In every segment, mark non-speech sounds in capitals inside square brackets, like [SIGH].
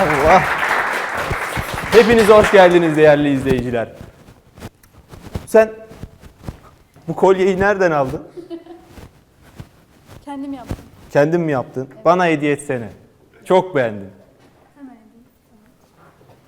Allah. Hepiniz hoş geldiniz değerli izleyiciler. Sen bu kolyeyi nereden aldın? Kendim yaptım. Kendin mi yaptın? Bana hediye etsene. Çok beğendim. Hemen edeyim.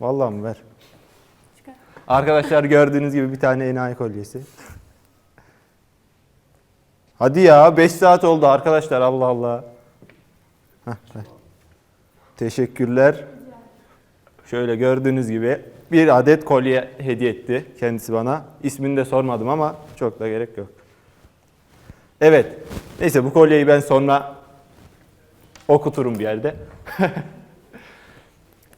Vallahi mi ver. Çıkar. Arkadaşlar gördüğünüz gibi bir tane enayi kolyesi. Hadi ya 5 saat oldu arkadaşlar Allah Allah. Heh, ver. Teşekkürler. Şöyle gördüğünüz gibi bir adet kolye hediye etti kendisi bana. İsmini de sormadım ama çok da gerek yok. Evet. Neyse bu kolyeyi ben sonra okuturum bir yerde. [LAUGHS]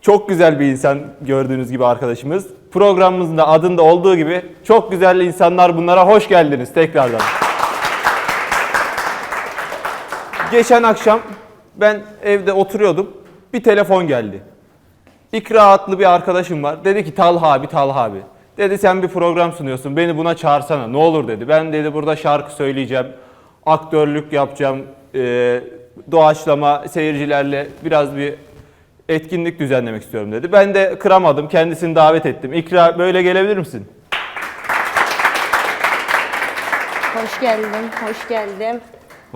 Çok güzel bir insan gördüğünüz gibi arkadaşımız. Programımızın da adında olduğu gibi çok güzel insanlar bunlara hoş geldiniz tekrardan. Geçen akşam ben evde oturuyordum. Bir telefon geldi. İkra adlı bir arkadaşım var. Dedi ki Talha abi Talha abi. Dedi sen bir program sunuyorsun beni buna çağırsana ne olur dedi. Ben dedi burada şarkı söyleyeceğim. Aktörlük yapacağım. E, doğaçlama seyircilerle biraz bir etkinlik düzenlemek istiyorum dedi. Ben de kıramadım. Kendisini davet ettim. İkra böyle gelebilir misin? Hoş geldin, hoş geldim.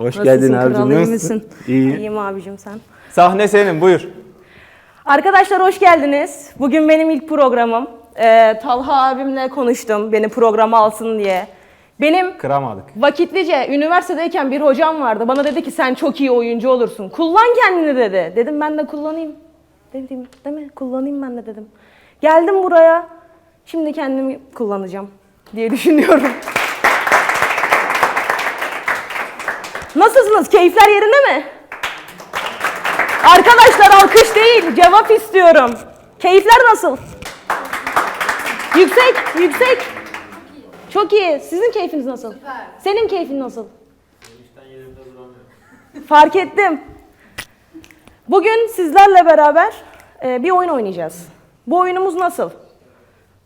Hoş Nasılsın kral, iyi misin? İyi. İyiyim abicim sen. Sahne senin buyur. Arkadaşlar hoş geldiniz. Bugün benim ilk programım. Ee, Talha abimle konuştum beni programa alsın diye. Benim Kıramadık. vakitlice üniversitedeyken bir hocam vardı. Bana dedi ki sen çok iyi oyuncu olursun. Kullan kendini dedi. Dedim ben de kullanayım. Dedim değil mi? Kullanayım ben de dedim. Geldim buraya. Şimdi kendimi kullanacağım diye düşünüyorum. Nasılsınız? Keyifler yerinde mi? Arkadaşlar alkış değil, cevap istiyorum. Keyifler nasıl? Yüksek, yüksek. Çok iyi. Sizin keyfiniz nasıl? Senin keyfin nasıl? Fark ettim. Bugün sizlerle beraber e, bir oyun oynayacağız. Bu oyunumuz nasıl?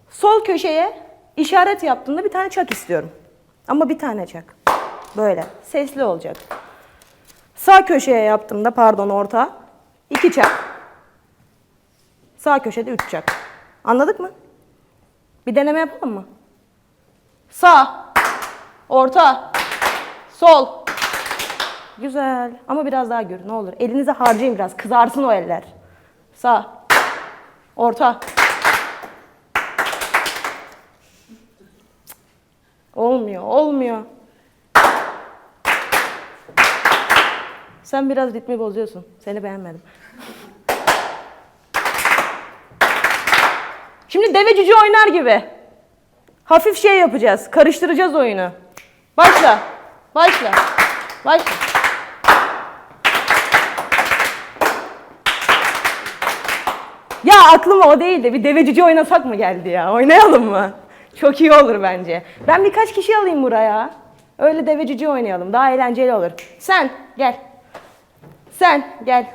Sol köşeye işaret yaptığında bir tane çak istiyorum. Ama bir tane çak. Böyle. Sesli olacak. Sağ köşeye yaptığımda pardon orta. iki çak. Sağ köşede üç çak. Anladık mı? Bir deneme yapalım mı? Sağ. Orta. Sol. Güzel. Ama biraz daha gör ne olur. Elinizi harcayın biraz. Kızarsın o eller. Sağ. Orta. Olmuyor, olmuyor. Sen biraz ritmi bozuyorsun. Seni beğenmedim. Şimdi deve cüce oynar gibi. Hafif şey yapacağız. Karıştıracağız oyunu. Başla. Başla. Başla. Ya aklıma o değil de bir deve cüce oynasak mı geldi ya? Oynayalım mı? Çok iyi olur bence. Ben birkaç kişi alayım buraya. Öyle deve cüce oynayalım. Daha eğlenceli olur. Sen gel. Sen gel.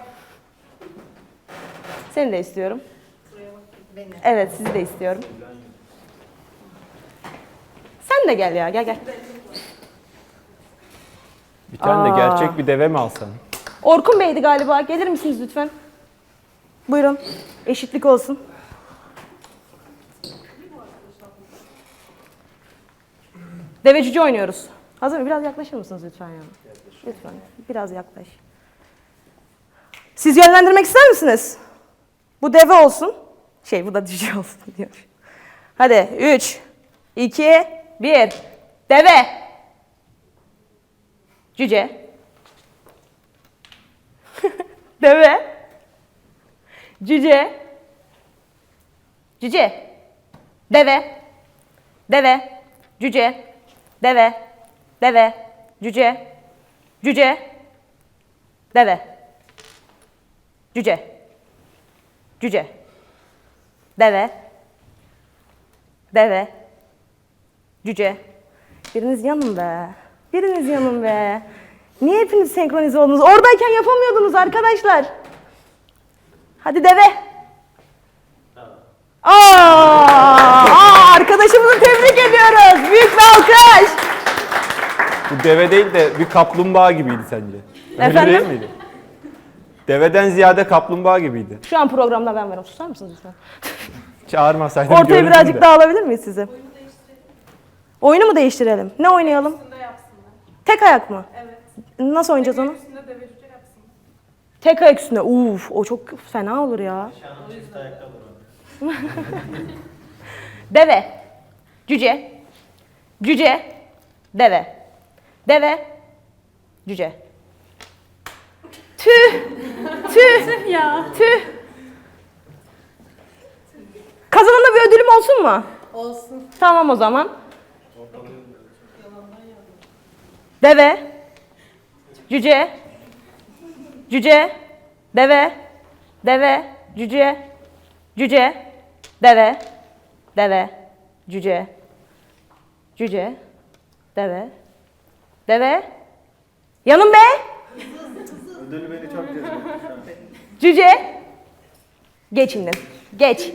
Seni de istiyorum. Evet sizi de istiyorum. Sen de gel ya gel gel. Bir tane de Aa. gerçek bir deve mi alsan? Orkun Bey'di galiba. Gelir misiniz lütfen? Buyurun. Eşitlik olsun. Deve cüce oynuyoruz. Hazır mı? Biraz yaklaşır mısınız lütfen ya? Lütfen. Biraz yaklaş. Siz yönlendirmek ister misiniz? Bu deve olsun. Şey bu da cüce [LAUGHS] olsun diyor. Hadi 3, 2, 1. Deve. Cüce. [LAUGHS] Deve. Cüce. Cüce. Deve. Deve. Cüce. Deve. Deve. Cüce. Cüce. Deve. Cüce. Cüce. Deve. Deve. Cüce. Biriniz yanın be. Biriniz yanın be. Niye hepiniz senkronize oldunuz? Oradayken yapamıyordunuz arkadaşlar. Hadi deve. Aa, aa, arkadaşımızı tebrik ediyoruz. Büyük bir alkış. Bu deve değil de bir kaplumbağa gibiydi sence. Öyle Efendim? değil miydi? Deveden ziyade kaplumbağa gibiydi. Şu an programda ben varım. Susar mısınız lütfen? [LAUGHS] Çağırmasaydım Ortaya görürdüm birazcık de. daha alabilir miyiz sizi? Oyunu mu değiştirelim? Ne oynayalım? Tek ayak mı? Evet. Nasıl oynayacağız onu? Tek ayak üstünde. Uf, o çok fena olur ya. [LAUGHS] Deve. Cüce. Cüce. Deve. Deve. Cüce. Tüh. Tüh. Ya. Tüh. Kazananda bir ödülüm olsun mu? Olsun. Tamam o zaman. Deve. Cüce. Cüce. Deve. Deve. Cüce. Cüce. Deve. Deve. Cüce. Cüce. Deve. Deve. Yanım be. Ödül beni çok cezbediyor. Cüce. Geç şimdi. Geç.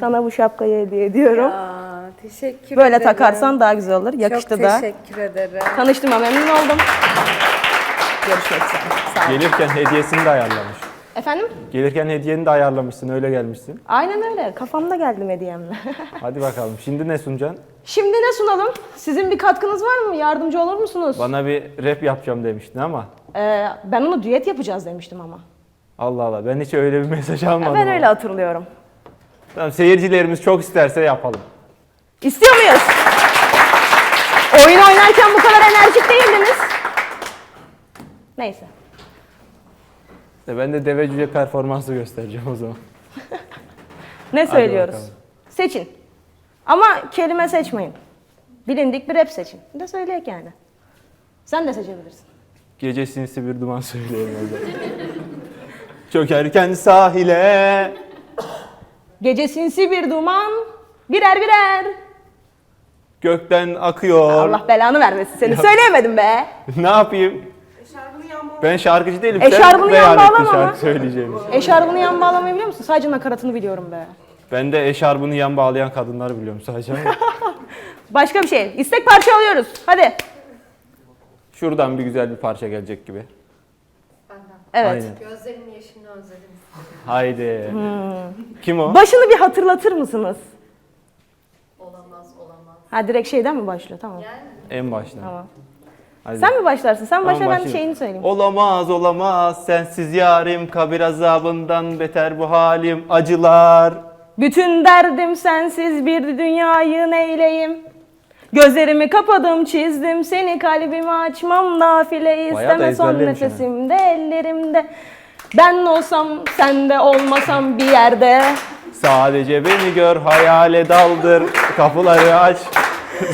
Sana bu şapkayı hediye ediyorum. Aa, teşekkür Böyle ederim. takarsan daha güzel olur. Yakıştı Çok da. teşekkür ederim. Tanıştığıma memnun oldum. Görüşmek üzere. Sağ ol. Gelirken hediyesini de ayarlamış. Efendim? Gelirken hediyeni de ayarlamışsın öyle gelmişsin. Aynen öyle. Kafamda geldim hediyemle. [LAUGHS] Hadi bakalım şimdi ne sunacaksın? Şimdi ne sunalım? Sizin bir katkınız var mı? Yardımcı olur musunuz? Bana bir rap yapacağım demiştin ama. Ee, ben onu düet yapacağız demiştim ama. Allah Allah ben hiç öyle bir mesaj almadım. Ben ama. öyle hatırlıyorum. Tamam seyircilerimiz çok isterse yapalım. İstiyor muyuz? Oyun oynarken bu kadar enerjik değildiniz. Neyse. E ben de deve cüce performansı göstereceğim o zaman. Ne söylüyoruz? bakalım. Seçin. Ama kelime seçmeyin. Bilindik bir rap seçin. Bir de söyleyek yani. Sen de seçebilirsin. Gece sinsi bir duman söyleyeyim o zaman. [LAUGHS] Çökerken sahile. Gece sinsi bir duman, birer birer. Gökten akıyor. Allah belanı vermesin seni. Söyleyemedim be. [LAUGHS] ne yapayım? Ben şarkıcı değilim. Eşarbını yan bağlama şarkı ama. söyleyeceğini. Eşarbını yan bağlamayı biliyor musun? Sadece nakaratını biliyorum be. Ben de eşarbını yan bağlayan kadınları biliyorum sadece ama. [LAUGHS] Başka bir şey. İstek parça alıyoruz. Hadi. Şuradan bir güzel bir parça gelecek gibi. Evet. Aynen. Gözlerinin yeşilini özledim. Haydi. Hmm. Kim o? Başını bir hatırlatır mısınız? Olamaz, olamaz. Ha direkt şeyden mi başlıyor? Tamam. En baştan. Tamam. Hadi. Sen mi başlarsın? Sen Tamam, başla ben başlayayım. şeyini söyleyeyim. Olamaz olamaz sensiz yarim kabir azabından beter bu halim acılar. Bütün derdim sensiz bir dünyayı neyleyim? Gözlerimi kapadım çizdim seni kalbimi açmam nafile isteme son nefesimde ellerimde. Ben olsam sen de olmasam bir yerde. Sadece beni gör hayale daldır kapıları aç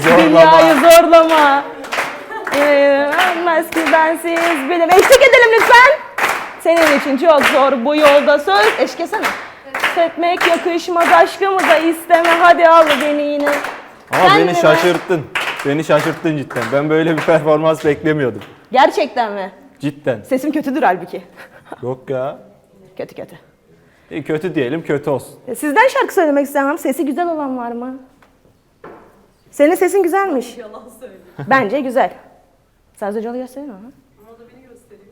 zorlama. [LAUGHS] Dünyayı zorlama. Ee, Ölmez ki bensiz bilir. Eşlik edelim lütfen. Senin için çok zor bu yolda söz. Eşkesene. Etmek yakışmaz aşkımıza isteme hadi al beni yine. Ama Sen beni de- şaşırttın. Beni şaşırttın cidden. Ben böyle bir performans beklemiyordum. Gerçekten mi? Cidden. Sesim kötüdür halbuki. Yok ya. Kötü kötü. E, kötü diyelim kötü olsun. E, Sizden şarkı söylemek istemem. Sesi güzel olan var mı? Senin sesin güzelmiş. Yalan söylüyor. Bence güzel. Saz Hocalı gösteriyor mu? Ama da beni gösteriyor.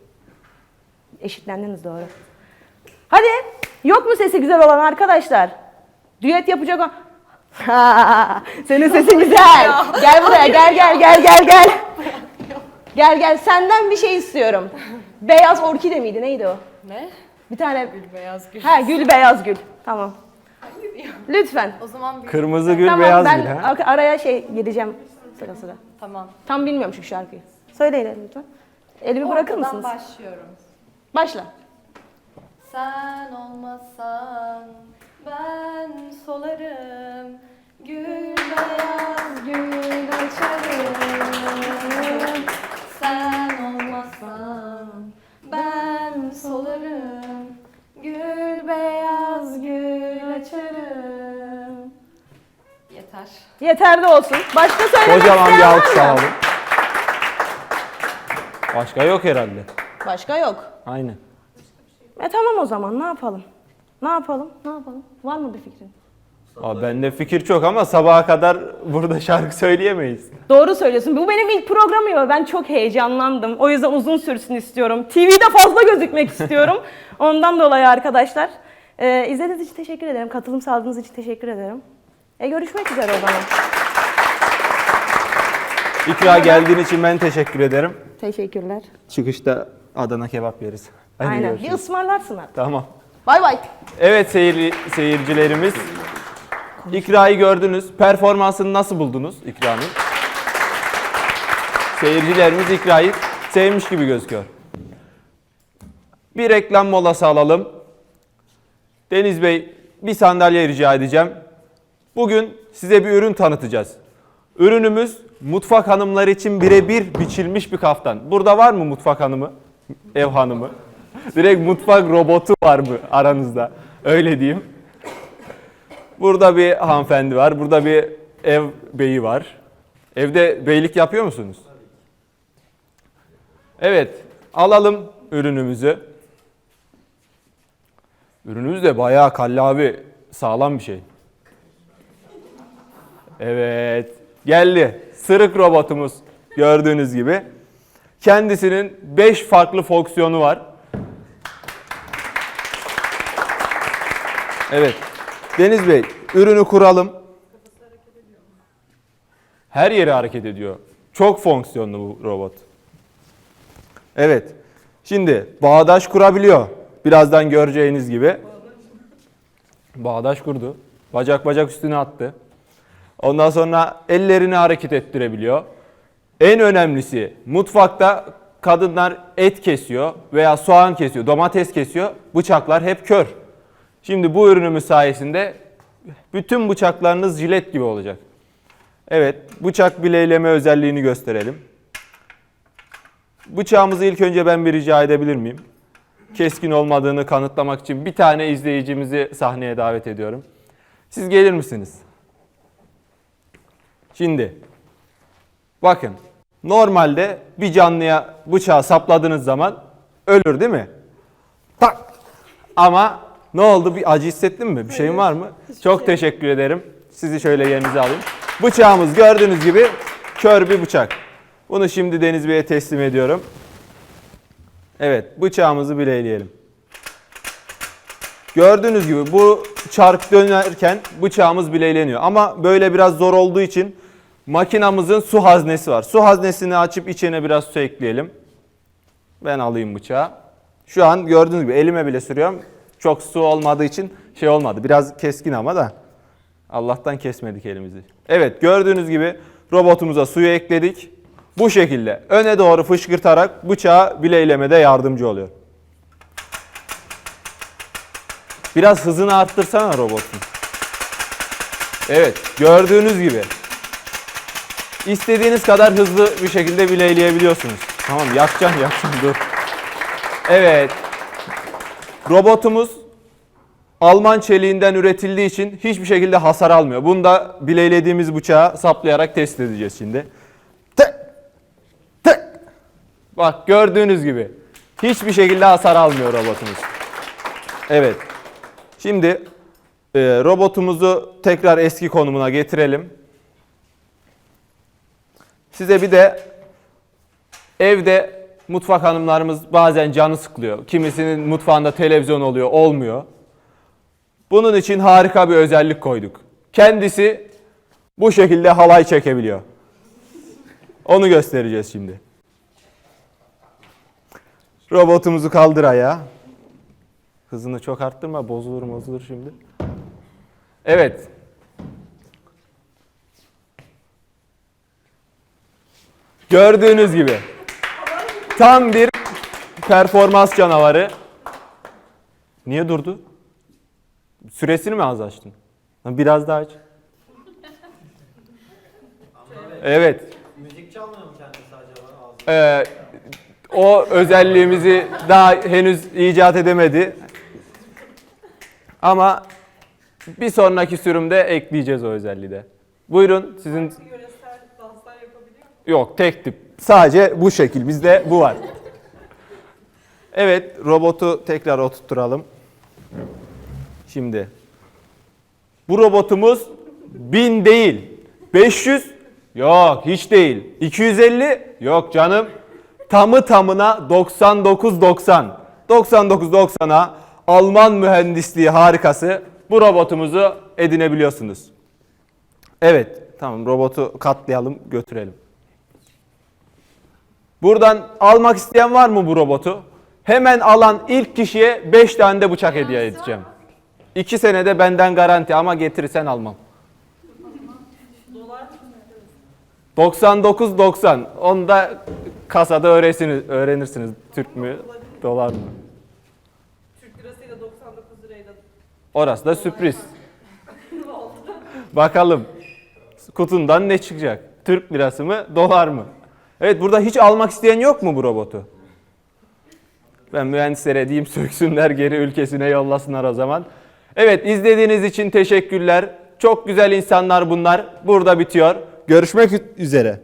Eşitlendiniz doğru. Hadi. Yok mu sesi güzel olan arkadaşlar? Düet yapacak o. Ha, [LAUGHS] Senin sesin [LAUGHS] güzel. gel buraya gel gel gel [LAUGHS] gel gel. Gel gel senden bir şey istiyorum. Beyaz orkide miydi neydi o? Ne? Bir tane Gül beyaz gül. Ha gül beyaz gül. Tamam. Lütfen. O zaman bir... Kırmızı gül tamam beyaz ben gül ha. ar- araya şey gireceğim sıra sıra. Tamam. Tam bilmiyorum şu şarkıyı. Söyleyin lütfen. Elimi bırakır Ortadan mısınız? başlıyorum. Başla. Sen olmasan ben solarım. Gül beyaz gül açarım. Sen olmasan ben solarım. Gül beyaz gül açarım. Yeter. Yeterli olsun. Başka söylemek Kocaman bir isteyen var alkış mı? alalım. Başka yok herhalde. Başka yok. Aynen. E tamam o zaman ne yapalım? Ne yapalım? Ne yapalım? Var mı bir fikrin? Abi bende fikir çok ama sabaha kadar burada şarkı söyleyemeyiz. Doğru söylüyorsun. Bu benim ilk programım ya. Ben çok heyecanlandım. O yüzden uzun sürsün istiyorum. TV'de fazla gözükmek istiyorum. [LAUGHS] Ondan dolayı arkadaşlar. Ee, izlediğiniz için teşekkür ederim. Katılım sağladığınız için teşekkür ederim. E görüşmek üzere o zaman. İkra geldiğin için ben teşekkür ederim. Teşekkürler. Çıkışta Adana kebap yeriz. Hadi Aynen. görüşürüz. Bir ısmarlarsın artık. Tamam. Bay bay. Evet seyirli, seyircilerimiz. İkra'yı gördünüz. Performansını nasıl buldunuz İkra'nın? Seyircilerimiz İkra'yı sevmiş gibi gözüküyor. Bir reklam molası alalım. Deniz Bey bir sandalye rica edeceğim. Bugün size bir ürün tanıtacağız. Ürünümüz mutfak hanımları için birebir biçilmiş bir kaftan. Burada var mı mutfak hanımı? Ev hanımı? Direkt mutfak robotu var mı aranızda? Öyle diyeyim. Burada bir hanımefendi var. Burada bir ev beyi var. Evde beylik yapıyor musunuz? Evet. Alalım ürünümüzü. Ürünümüz de bayağı kallavi sağlam bir şey. Evet. Geldi. Sırık robotumuz gördüğünüz gibi. Kendisinin 5 farklı fonksiyonu var. Evet. Deniz Bey, ürünü kuralım. Her yeri hareket ediyor. Çok fonksiyonlu bu robot. Evet. Şimdi bağdaş kurabiliyor. Birazdan göreceğiniz gibi. Bağdaş kurdu. Bacak bacak üstüne attı. Ondan sonra ellerini hareket ettirebiliyor. En önemlisi mutfakta kadınlar et kesiyor veya soğan kesiyor, domates kesiyor. Bıçaklar hep kör. Şimdi bu ürünümüz sayesinde bütün bıçaklarınız jilet gibi olacak. Evet, bıçak bileyleme özelliğini gösterelim. Bıçağımızı ilk önce ben bir rica edebilir miyim? Keskin olmadığını kanıtlamak için bir tane izleyicimizi sahneye davet ediyorum. Siz gelir misiniz? Şimdi bakın normalde bir canlıya bıçağı sapladığınız zaman ölür değil mi? Tak. Ama ne oldu? Bir acı hissettin mi? Bir şeyin var mı? Çok teşekkür ederim. Sizi şöyle yerinize alayım. Bıçağımız gördüğünüz gibi kör bir bıçak. Bunu şimdi Deniz Bey'e teslim ediyorum. Evet, bıçağımızı bileyleyelim. Gördüğünüz gibi bu çark dönerken bıçağımız bileyleniyor. Ama böyle biraz zor olduğu için makinamızın su haznesi var. Su haznesini açıp içine biraz su ekleyelim. Ben alayım bıçağı. Şu an gördüğünüz gibi elime bile sürüyorum. Çok su olmadığı için şey olmadı. Biraz keskin ama da. Allah'tan kesmedik elimizi. Evet gördüğünüz gibi robotumuza suyu ekledik. Bu şekilde öne doğru fışkırtarak bıçağı bileylemede yardımcı oluyor. Biraz hızını arttırsana robotun. Evet gördüğünüz gibi. İstediğiniz kadar hızlı bir şekilde bileyleyebiliyorsunuz. Tamam yakacağım yakacağım dur. Evet. Robotumuz Alman çeliğinden üretildiği için hiçbir şekilde hasar almıyor. Bunu da bileylediğimiz bıçağa saplayarak test edeceğiz şimdi. Tık! Tık! Bak gördüğünüz gibi hiçbir şekilde hasar almıyor robotumuz. Evet. Şimdi e, robotumuzu tekrar eski konumuna getirelim. Size bir de evde mutfak hanımlarımız bazen canı sıkılıyor. Kimisinin mutfağında televizyon oluyor, olmuyor. Bunun için harika bir özellik koyduk. Kendisi bu şekilde halay çekebiliyor. Onu göstereceğiz şimdi. Robotumuzu kaldır ayağa. Hızını çok arttırma, bozulur bozulur şimdi. Evet. Gördüğünüz gibi tam bir performans canavarı. Niye durdu? Süresini mi az açtın? Biraz daha aç. Evet. Müzik çalmıyor mu kendisi acaba ağzı? Ee, o özelliğimizi daha henüz icat edemedi. Ama bir sonraki sürümde ekleyeceğiz o özelliği de. Buyurun sizin... Yok tek tip. Sadece bu şekil. Bizde bu var. Evet robotu tekrar oturtturalım. Şimdi Bu robotumuz 1000 değil. 500 yok hiç değil. 250 yok canım. Tamı tamına 9990. 9990'a Alman mühendisliği harikası bu robotumuzu edinebiliyorsunuz. Evet tamam robotu katlayalım götürelim. Buradan almak isteyen var mı bu robotu? Hemen alan ilk kişiye 5 tane de bıçak hediye edeceğim. 2 senede benden garanti ama getirirsen almam. 99.90. Onu da kasada öğrenirsiniz, öğrenirsiniz. Türk mü, dolar mı? Türk lirasıyla 99 lirayla Orası da sürpriz. Bakalım kutundan ne çıkacak? Türk lirası mı, dolar mı? Evet burada hiç almak isteyen yok mu bu robotu? Ben mühendislere diyeyim [LAUGHS] söksünler geri ülkesine yollasınlar o zaman. Evet izlediğiniz için teşekkürler. Çok güzel insanlar bunlar. Burada bitiyor. Görüşmek üzere.